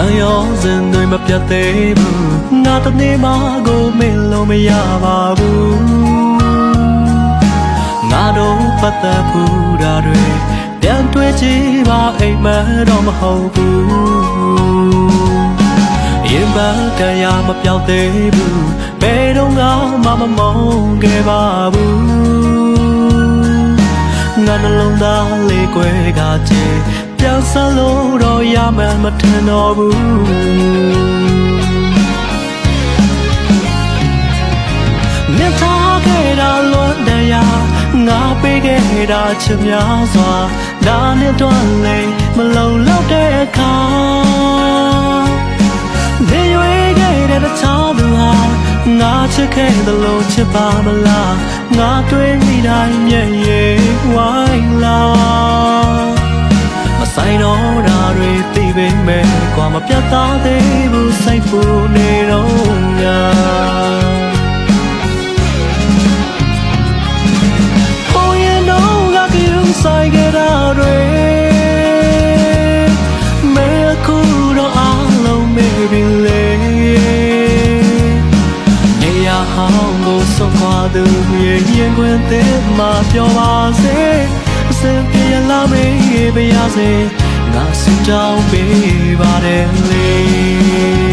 န်ရောစင်တွေမပြတ်သေးဘူးငါတနေ့မှကိုမင်းလို့မရပါဘူးငါတို့ပတ်သက်ဘူးတာတွေပြန်တွေ့ကြည့်ပါအိမ်မက်တော့မဟုတ်ဘူးရင်ပန်းကရမပြောက်သေးဘူးဘယ်တော့မှမမုန်းခဲ့ပါဘူးငါနှလုံးသားလေးကွယ်ကချေ ပြောင်းစလို့တော့ရမှန်းမထင်တော့ဘူးမြတ်ထားခဲ့တာလွန်တရားငါပေးခဲ့တာချစ်များစွာဒါနဲ့တော့လေမလုံလောက်တဲ့အခါနေရွေးခဲ့တဲ့တခြားသူဟာငါချစ်ခဲ့သလိုချစ်ပါမလားငါတွေးမိတိုင်းမျက်ရည်ဝိုင်းလာ မဆိုင်တော့တာတွေသိပေမဲ့ကွာမပြတ်သားသေးဘူးစိတ်ပူနေတော့ငါ Oh you know like you say get out မဲခုတော့အလုံးမေးပြီလေနေရဟောင်းကိုဆုံးခွာသူရဲ့ရင်ခွင်တဲ့မှာပြောပါစေ အစင်ပြေလာမေးပါရစေငါစင်တောင်းပေးပါတယ်လေ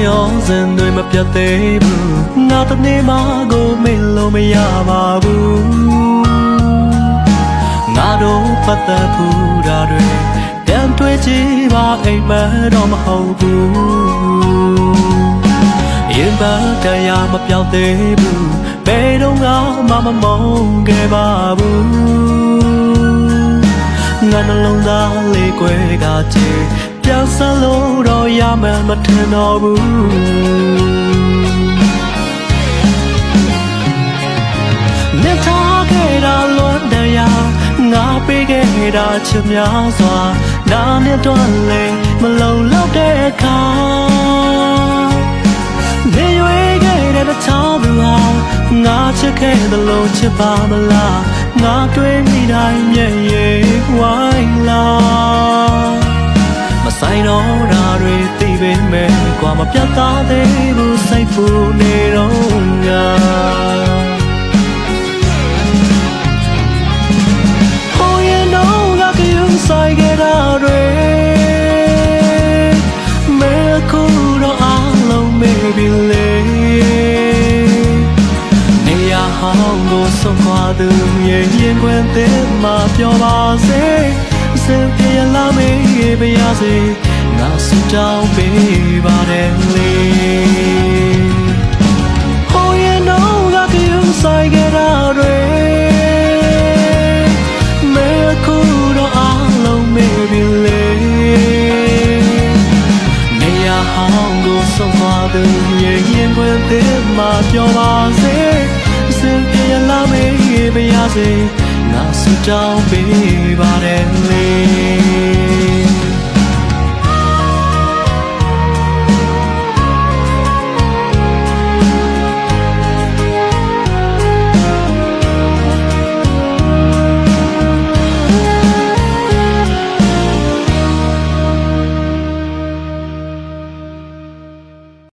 တန်ရောစင်တွေမပြတ်သေးဘူးငါတနေ့မှကိုမင်းလို့မရပါဘူးငါတို့ပတ်သက်ဘူးတာတွေပြန်တွေ့ကြည့်ပါအိမ်မက်တော့မဟုတ်ဘူးရင်ပန်းတရားမပြောက်သေးဘူးဘယ်တော့မှမမုန်းခဲ့ပါဘူးငါနှလုံးသားလေးကွယ်ကချေပြောင်းစလို့ တော့ရမှန်းမထင်တော့ဘူးမြတ်ထားခဲ့တာလွန်တရားငါပေးခဲ့တာချစ်များစွာနာနဲ့တော့လေမလုံလောက်တဲ့အခါနေရွေးခဲ့တဲ့တခြားသူဟာငါချစ်ခဲ့သလိုချစ်ပါမလားငါတွေးမိတိုင်းမျ မဲ့ကွာမပြတ်သားသေးဘူးစိတ်ပူနေတော့ငါ Oh you know like you say get out မဲခုတော့အလုံးမေးပြီလေနေရဟောင်းကိုဆုံးခွာသူရဲ့ရင်ခွင်တဲ့မှာပြောပါစေအစင်ပြေလာမေးပါရစေငါ စတောင်းပေးပါတယ်လေ Oh you know like you say get out မဲခုတော့အလုံးမေးပြီလေနေရဟောင်းကိုဆုံးသွားသူရဲ့ရင်ခွင်တဲ့မှာပြောပါစေအစင်ပြေလာမေးပါရစေငါစတောင်းပေးပါတယ်